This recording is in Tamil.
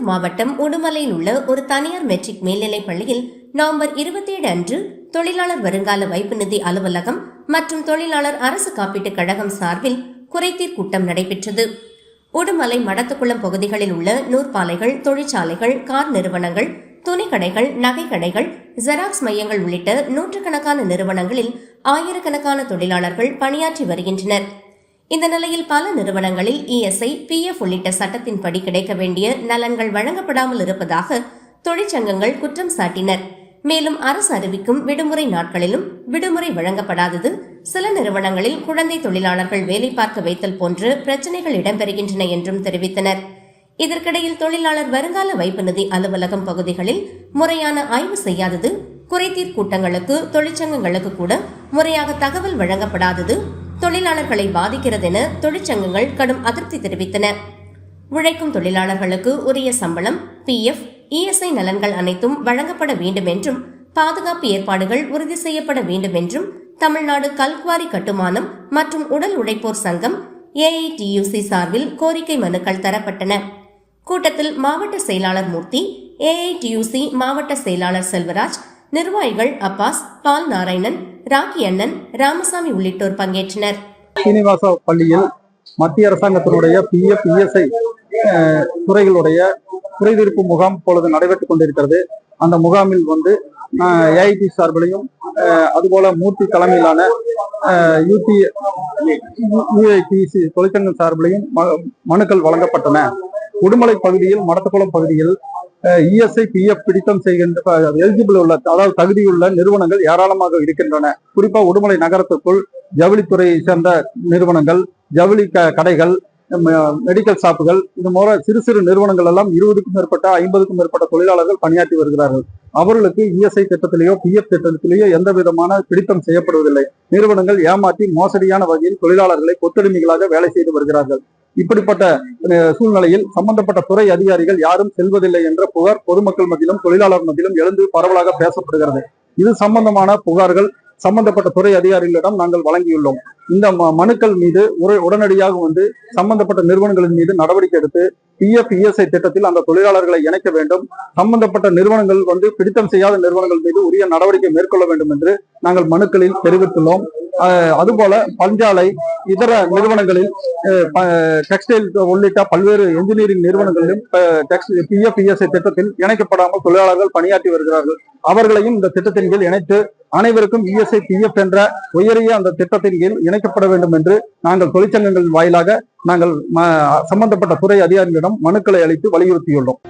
திருவள்ளூர் மாவட்டம் உடுமலையில் உள்ள ஒரு தனியார் மெட்ரிக் மேல்நிலைப் பள்ளியில் நவம்பர் இருபத்தேழு அன்று தொழிலாளர் வருங்கால வைப்பு நிதி அலுவலகம் மற்றும் தொழிலாளர் அரசு காப்பீட்டுக் கழகம் சார்பில் குறைதீர் கூட்டம் நடைபெற்றது. உடுமலை மடத்துக்குளம் பகுதிகளில் உள்ள நூற்பாலைகள் தொழிற்சாலைகள் கார் நிறுவனங்கள் துணிக்கடைகள் நகைக்கடைகள் ஜெராக்ஸ் மையங்கள் உள்ளிட்ட நூற்றுக்கணக்கான நிறுவனங்களில் ஆயிரக்கணக்கான தொழிலாளர்கள் பணியாற்றி வருகின்றனர். இந்த நிலையில் பல நிறுவனங்களில் இஎஸ்ஐ பிஎஃப் உள்ளிட்ட சட்டத்தின்படி கிடைக்க வேண்டிய நலன்கள் வழங்கப்படாமல் இருப்பதாக தொழிற்சங்கங்கள் குற்றம் சாட்டினர். மேலும் அரசு அறிவிக்கும் விடுமுறை நாட்களிலும் விடுமுறை வழங்கப்படாதது சில நிறுவனங்களில் குழந்தை தொழிலாளர்கள் வேலை பார்க்க வைத்தல் போன்று பிரச்சனைகள் இடம்பெறுகின்றன என்றும் தெரிவித்தனர். இதற்கிடையில் தொழிலாளர் வருங்கால வைப்பு நிதி அலுவலகம் பகுதிகளில் முறையான ஆய்வு செய்யாதது குறைதீர் கூட்டங்களுக்கு தொழிற்சங்கங்களுக்கு கூட முறையாக தகவல் வழங்கப்படாதது தொழிலாளர்களை பாதிக்கிறது என தொழிற்சங்கங்கள் கடும் அதிருப்தி தெரிவித்தன. உழைக்கும் தொழிலாளர்களுக்கு உரிய சம்பளம் பிஎஃப் இஎஸ்ஐ நலன்கள் அனைத்தும் வழங்கப்பட வேண்டும் என்றும் பாதுகாப்பு ஏற்பாடுகள் உறுதி செய்யப்பட வேண்டும் என்றும் தமிழ்நாடு கல்குவாரி கட்டுமானம் மற்றும் உடல் உழைப்போர் சங்கம் ஏஐடியூசி சார்பில் கோரிக்கை மனுக்கள் தரப்பட்டன. கூட்டத்தில் மாவட்ட செயலாளர் மூர்த்தி ஏஐடியூசி மாவட்ட செயலாளர் செல்வராஜ் நிர்வாகிகள் அப்பாஸ் பால் நாராயணன் ராக்கி அண்ணன் ராமசாமி உள்ளிட்டோர் பங்கேற்றனர். சீனிவாச பள்ளியில் மத்திய அரசாங்கத்தினுடைய பிஎஃப் இஎஸ்ஐ துறைகளுடைய குறைதீர்ப்பு முகாம் இப்பொழுது நடைபெற்றுக் கொண்டிருக்கிறது. அந்த முகாமில் வந்து ஏஐடி சார்பிலையும் அஹ், அதுபோல மூர்த்தி தலைமையிலான யூடி யூஐடிசி தொழிற்சங்கம் சார்பிலையும் ம- மனுக்கள் வழங்கப்பட்டன. உடுமலை பகுதியில் மடத்துக்குளம் பகுதியில் இஎஸ்ஐ பிஎஃப் பிடித்தம் செய்கின்ற எலிஜிபிள் உள்ள அதாவது தகுதியுள்ள நிறுவனங்கள் ஏராளமாக இருக்கின்றன. குறிப்பா உடுமலை நகரத்துக்குள் ஜவுளித்துறையை சேர்ந்த நிறுவனங்கள் ஜவுளி க- கடைகள் மெடிக்கல் ஷாப்புகள் இது போல சிறு சிறு நிறுவனங்கள் எல்லாம் இருபதுக்கும் மேற்பட்ட ஐம்பதுக்கும் மேற்பட்ட தொழிலாளர்கள் பணியாற்றி வருகிறார்கள். அவர்களுக்கு இஎஸ்ஐ திட்டத்திலேயோ பிஎஃப் திட்டத்திலேயோ எந்த விதமான பிடித்தம் செய்யப்படுவதில்லை. நிறுவனங்கள் ஏமாற்றி மோசடியான வகையில் தொழிலாளர்களை கொத்தடிமைகளாக வேலை செய்து வருகிறார்கள். இப்படிப்பட்ட சூழ்நிலையில் சம்பந்தப்பட்ட துறை அதிகாரிகள் யாரும் செல்வதில்லை என்ற புகார் பொதுமக்கள் மத்தியிலும் தொழிலாளர் மத்தியிலும் எழுந்து பரவலாக பேசப்படுகிறது. இது சம்பந்தமான புகார்கள் சம்பந்தப்பட்ட துறை அதிகாரிகளிடம் நாங்கள் வழங்கியுள்ளோம். இந்த ம- மனுக்கள் மீது உடனடியாக வந்து சம்பந்தப்பட்ட நிறுவனங்களின் மீது நடவடிக்கை எடுத்து பிஎஃப் இஎஸ்ஐ திட்டத்தில் அந்த தொழிலாளர்களை இணைக்க வேண்டும். சம்பந்தப்பட்ட நிறுவனங்கள் வந்து பிடித்தம் செய்யாத நிறுவனங்கள் மீது உரிய நடவடிக்கை மேற்கொள்ள வேண்டும் என்று நாங்கள் மனுக்களில் தெரிவித்துள்ளோம். அதுபோல பஞ்சாலை இதர நிறுவனங்களில் டெக்ஸ்டைல் உள்ளிட்ட பல்வேறு என்ஜினியரிங் நிறுவனங்களிலும் பிஎஃப் இஎஸ்ஐ திட்டத்தில் இணைக்கப்படாமல் தொழிலாளர்கள் பணியாற்றி வருகிறார்கள். அவர்களையும் இந்த திட்டத்தின் கீழ் இணைத்து அனைவருக்கும் இஎஸ்ஐ பிஎஃப் என்ற உயரிய அந்த திட்டத்தின் கீழ் இணைக்கப்பட வேண்டும் என்று நாங்கள் தொழிற்சங்கங்களின் வாயிலாக நாங்கள் சம்பந்தப்பட்ட துறை அதிகாரிகளிடம் மனுக்களை அளித்து வலியுறுத்தியுள்ளோம்.